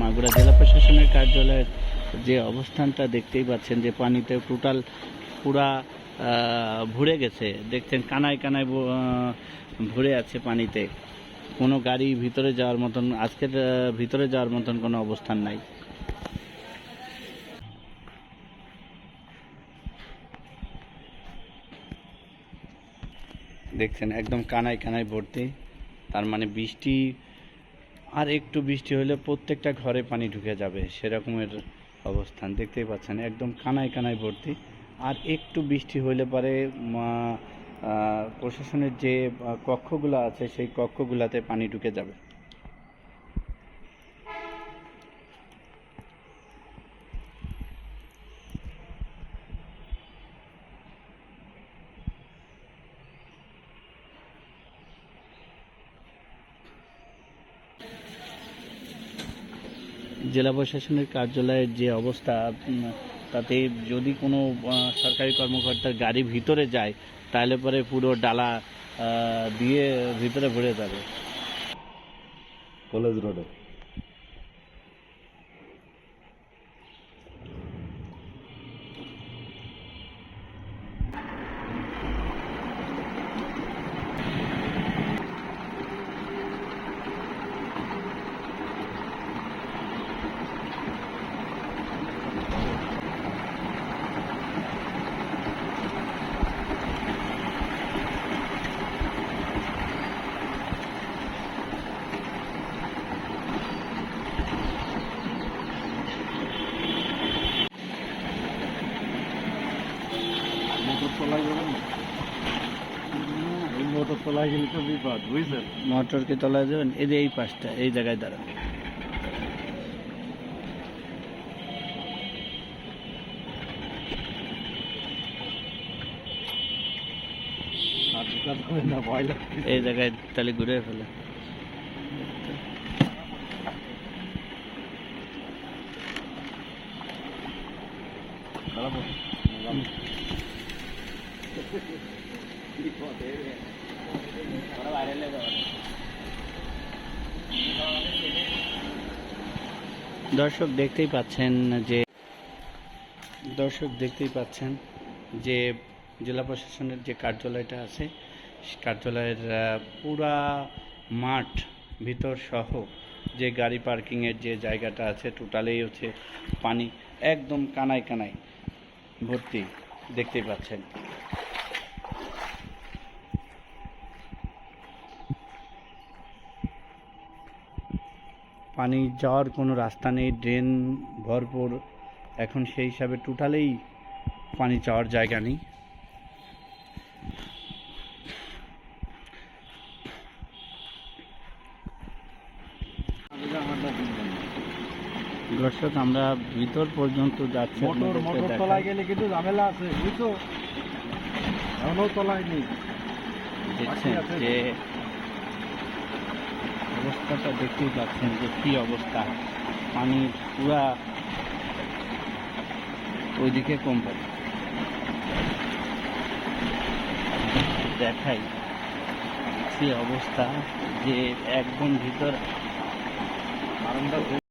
মাগুরা জেলা প্রশাসনের কার্যালয়ের যে অবস্থানটা দেখতেই পাচ্ছেন যে পানিতে টোটাল পুরা ভরে গেছে। দেখছেন কানায় কানায় ভরে আছে পানিতে। কোনো গাড়ি ভিতরে যাওয়ার মতন, আজকের ভিতরে যাওয়ার মতন কোনো অবস্থান নাই। দেখছেন একদম কানায় কানায় ভর্তি। তার মানে বৃষ্টি আর একটু বৃষ্টি হলে প্রত্যেকটা ঘরে পানি ঢুকে যাবে, সেরকমের অবস্থান। দেখতেই পাচ্ছেন, একদম কানায় কানায় ভর্তি। আর একটু বৃষ্টি হলে পরে প্রশাসনের যে কক্ষগুলো আছে, সেই কক্ষগুলোতে পানি ঢুকে যাবে। জেলা প্রশাসনের কার্যালয়ের যে অবস্থা তাতে যদি কোনো সরকারি কর্মকর্তার গাড়ি ভিতরে যায়, তাহলে পরে পুরো ডালা দিয়ে ভিতরে ভরে যাবে। কলেজ রোডে। মোটর তোলা যাবে না এই মোটর তোলা গেলে তো বিপদ বুঝছেন মোটরকে তলায় দেবেন এই যে এই পাশটা এই জায়গায় দাঁড়ান এই জায়গায় তাহলে ঘুরে ফেলে দর্শক দেখতেই পাচ্ছেন যে, দর্শক দেখতেই পাচ্ছেন যে জেলা প্রশাসনের যে কার্যালয়টা আছে কার্যালয়ের পুরা মাঠ ভিতর সহ যে গাড়ি পার্কিংয়ের যে জায়গাটা আছে, টোটালেই হচ্ছে পানি একদম কানায় কানায় ভর্তি দেখতেই পাচ্ছেন। পানি যাওয়ার কোনো রাস্তা নেই ড্রেন ভরপুর। এখন সেই হিসাবে টোটালেই পানি যাওয়ার জায়গা নেই। দর্শক আমরা ভিতর পর্যন্ত যাচ্ছি মোটর মোটর। তোলায় গেলে কিন্তু ঝামেলা আছে বুঝছ? এখনও তোলায় নেই। দেখছেন যে অবস্থাটা দেখতেই পাচ্ছেন যে কি অবস্থা। পানি পুরা ওইদিকে কম পাবে দেখাই সে অবস্থা যে একদম ভিতর বারান্দা